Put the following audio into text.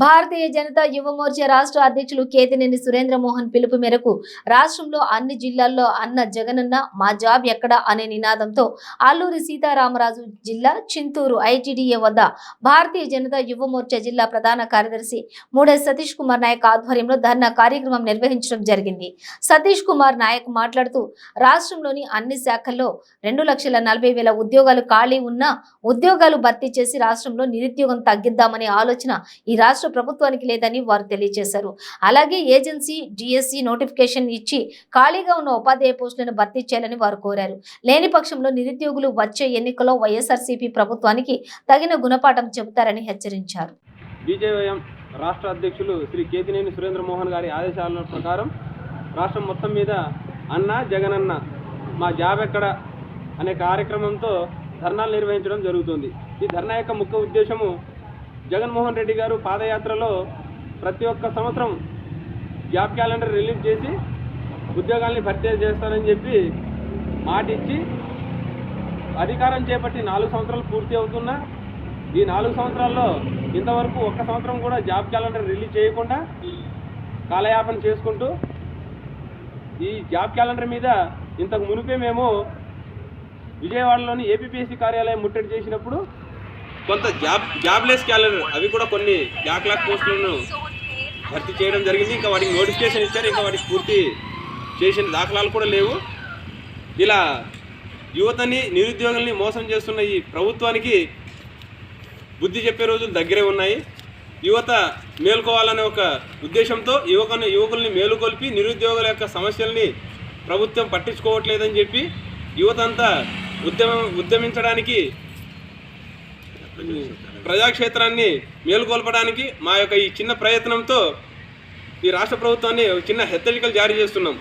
భారతీయ జనతా యువ మోర్చా రాష్ట్ర అధ్యక్షులు కేతినేని సురేంద్ర మోహన్ పిలుపు మేరకు రాష్ట్రంలో అన్ని జిల్లాల్లో అన్న జగనన్న మా జాబ్ ఎక్కడ అనే నినాదంతో అల్లూరి సీతారామరాజు జిల్లా చింతూరు ఐటీడీఏ వద్ద భారతీయ జనతా యువ మోర్చా జిల్లా ప్రధాన కార్యదర్శి మూడే సతీష్ కుమార్ నాయక్ ఆధ్వర్యంలో ధర్నా కార్యక్రమం నిర్వహించడం జరిగింది. సతీష్ కుమార్ నాయక్ మాట్లాడుతూ రాష్ట్రంలోని అన్ని శాఖల్లో రెండు లక్షల నలభై వేల ఉద్యోగాలు ఖాళీ ఉన్నా ఉద్యోగాలు భర్తీ చేసి రాష్ట్రంలో నిరుద్యోగం తగ్గిద్దామనే ఆలోచన ఈ రాష్ట్ర ప్రభుత్వానికి లేదని వారు తెలియజేశారు. అలాగే ఏజెన్సీ డిఎస్సి నోటిఫికేషన్ ఇచ్చి ఖాళీగా ఉన్న ఉపాధ్యాయ పోస్టులను భర్తీ చేయాలని వారు కోరారు. లేని పక్షంలో నిరుద్యోగులు వచ్చే ఎన్నికల్లో వైఎస్ఆర్సీపీ ప్రభుత్వానికి తగిన గుణపాఠం చెబుతారని హెచ్చరించారు. బీజేవైఎం రాష్ట్ర అధ్యక్షులు శ్రీ కేతినేని సురేంద్ర మోహన్ గారి ఆదేశాల ప్రకారం రాష్ట్రం మొత్తం మీద అన్న జగనన్న మా జాబ్ ఎక్కడ అనే కార్యక్రమంతో ధర్నాలు నిర్వహించడం జరుగుతుంది. ఈ ధర్నా యొక్క ముఖ్య ఉద్దేశము జగన్మోహన్ రెడ్డి గారు పాదయాత్రలో ప్రతి ఒక్క సంవత్సరం జాబ్ క్యాలెండర్ రిలీజ్ చేసి ఉద్యోగాల్ని భర్తీ చేస్తానని చెప్పి మాట ఇచ్చి అధికారం చేపట్టి నాలుగు సంవత్సరాలు పూర్తి అవుతున్నా ఈ నాలుగు సంవత్సరాల్లో ఇంతవరకు ఒక్క సంవత్సరం కూడా జాబ్ క్యాలెండర్ రిలీజ్ చేయకుండా కాలయాపన చేసుకుంటూ ఈ జాబ్ క్యాలెండర్ మీద ఇంతకు మునిపే మేము విజయవాడలోని ఏపీపీఎస్సీ కార్యాలయం ముట్టడి చేసినప్పుడు కొంత జాబ్ జాబ్లెస్ క్యాలెండర్. అవి కూడా కొన్ని బ్యాక్లాగ్ పోస్టులను భర్తీ చేయడం జరిగింది. ఇంకా వాటికి నోటిఫికేషన్ ఇచ్చారు. ఇంకా వాటికి పూర్తి చేసిన దాఖలాలు కూడా లేవు. ఇలా యువతని నిరుద్యోగుల్ని మోసం చేస్తున్న ఈ ప్రభుత్వానికి బుద్ధి చెప్పే రోజులు దగ్గరే ఉన్నాయి. యువత మేలుకోవాలనే ఒక ఉద్దేశంతో యువకుని యువకుల్ని మేలుకొల్పి నిరుద్యోగుల యొక్క సమస్యల్ని ప్రభుత్వం పట్టించుకోవట్లేదని చెప్పి యువత అంతా ఉద్యమం ఉద్యమించడానికి ప్రజాక్షేత్రాన్ని మేలుకొల్పడానికి మా యొక్క ఈ చిన్న ప్రయత్నంతో ఈ రాష్ట్ర ప్రభుత్వాన్ని ఒక చిన్న హెచ్చరికలు జారీ చేస్తున్నాం.